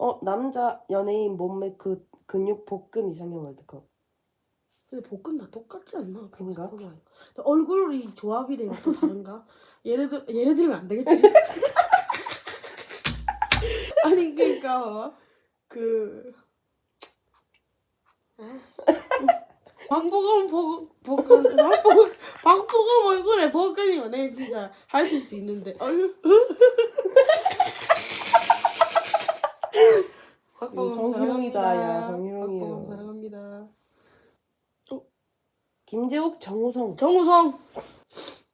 어 남자 연예인 몸매 그 근육 복근 이상형 월드컵. 근데 복근 다 똑같지 않나? 그런가? 근데 얼굴이 조합이랑 또 다른가? 예를 들 예를 들면 안 되겠지? 아니 그러니까 그 아. 박보검 복 복근 박보검 박보검 얼굴에 복근이면 내 진짜 할 수 있는데 박보검 성희롱이다, 사랑합니다. 야, 성희롱이에요. 박보검 사랑합니다. 김재욱 정우성. 정우성!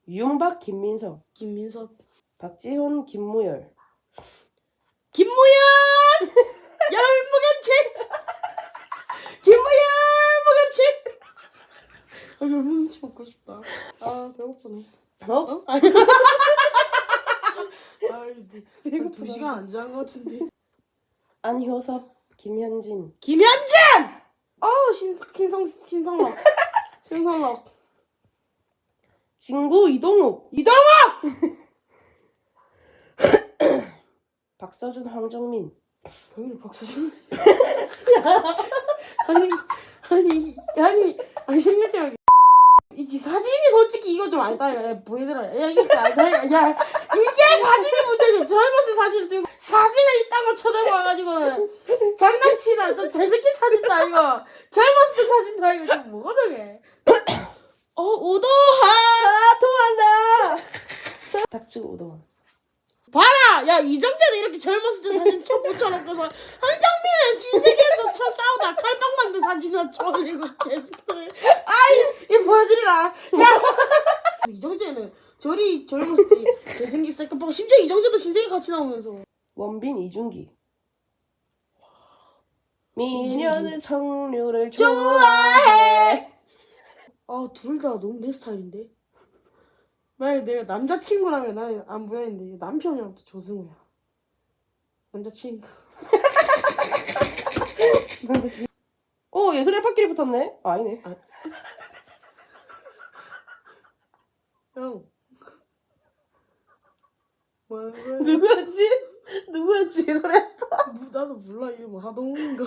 윤박 김민석. 김민석. 박지훈 김무열. 김무열! 열무김치! 김무열! 무김치! 아 열무김치 먹고 싶다. 아 배고프네. 어? 어? 아니 아이 두 시간 안 지난 것 같은데 안효섭 김현진. 김현진! 어 신, 신성 신성록. 신성록. 진구 이동욱. 이동욱! 박서준 황정민. 당연히 박수진 아니 아니 아니 아니 생각해봐 이지 사진이 솔직히 이거 좀 알다 야 보이더라 야 이게 알다 야 이게 사진이 문제지 젊었을 사진을 들고 사진에 쳐들고 와가지고는 장난치나 좀 잘생긴 사진다 이거 젊었을 때 사진다 이거 좀 뭐거든 어 오도하 아 도망가 닥치고 오동환 봐라! 야, 이정재는 이렇게 젊었을 때 사진 쳐 붙여놓고서 한정민은 신세계에서 쳐 싸우다 칼빵 만든 사진을 쳐올리고 계속들 아이, 이거 보여드리라. 야! 이정재는 저리 젊었을 때 잘생겼으니까 봐. 심지어 이정재도 신세계 같이 나오면서 원빈 이준기 미녀는 성류를 좋아해 아, 둘 다 너무 내 스타일인데? 만약에 내가 남자친구라면 나는 안 보였는데 남편이랑 또 조승우야. 남자친구. 오 예술의 파끼리 붙었네 아, 아니네 형. 누구였지? 누구였지 예술의 뭐, 나도 몰라 이름 하동훈인가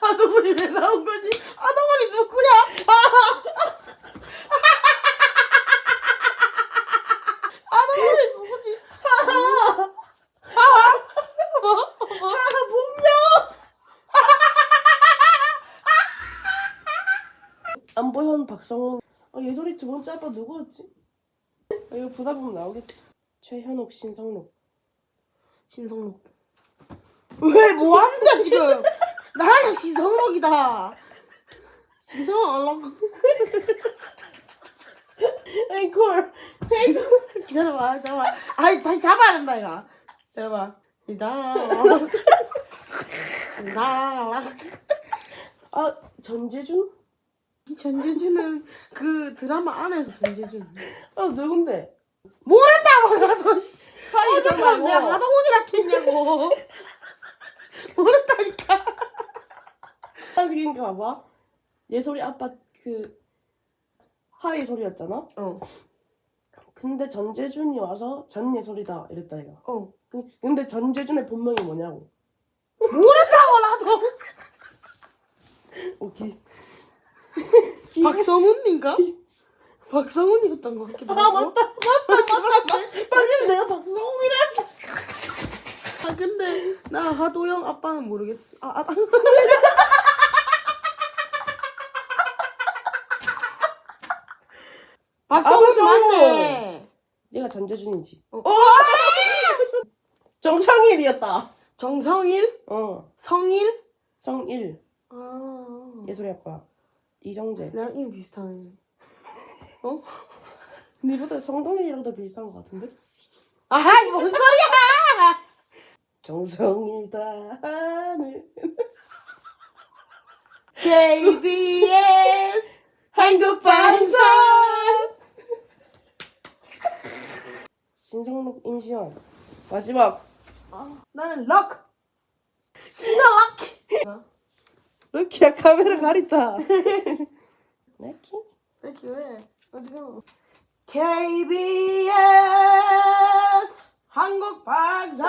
하동훈이 왜 나온 거지? 하동훈이 누구야? 하동훈이 누구지? 아 본명 안보현 박성훈 아 예솔이 두 번째 아빠 누구였지? 아, 이거 보다 보면 나오겠지. 최현욱 신성록. 신성록. 왜뭐 하는데 지금? 나는 신성록이다. 신성록 알라고. 앵콜. 기다려봐 잠깐만 아이 다시 잡아야 된다 이거 기다려봐. 이다. 나 아 전재준? 이 전재준은 그 드라마 안에서 전재준 아 누군데? 모른다고 나도 씨. 하이 어젯밤 내가 뭐. 하동훈이라 했냐고. 모른다니까. 아 그러니까 봐봐. 예솔이 아빠 그 하이 소리였잖아? 어. 근데 전재준이 와서 전예솔이다 이랬다 이가. 어. 그- 근데 전재준의 본명이 뭐냐고. 모른다고 나도. 오케이 박성훈인가? 박성훈이었던 것 같기도 아 하고. 맞다 맞다 맞다 방금 내가 박성훈이라 아 근데 나 하도영 아빠는 모르겠어. 아, 아 박성훈 박성훈! 맞네. 얘가 전재준이지. 어. 정상일이었다. 정성일? 어. 성일? 성일. 아. 예솔이 아빠 이정재. 나랑 이름 비슷하네. 니보다 성동일이랑 더 비슷한 것 같은데? 아이 뭔 소리야! 정성일 다하는 KBS 한국방송! 신성록 임시완 마지막. 나는 럭! 신나 럭 럭키야 카메라 가린다? 럭키? 이렇게 왜? 어디가 KBS 한국 방송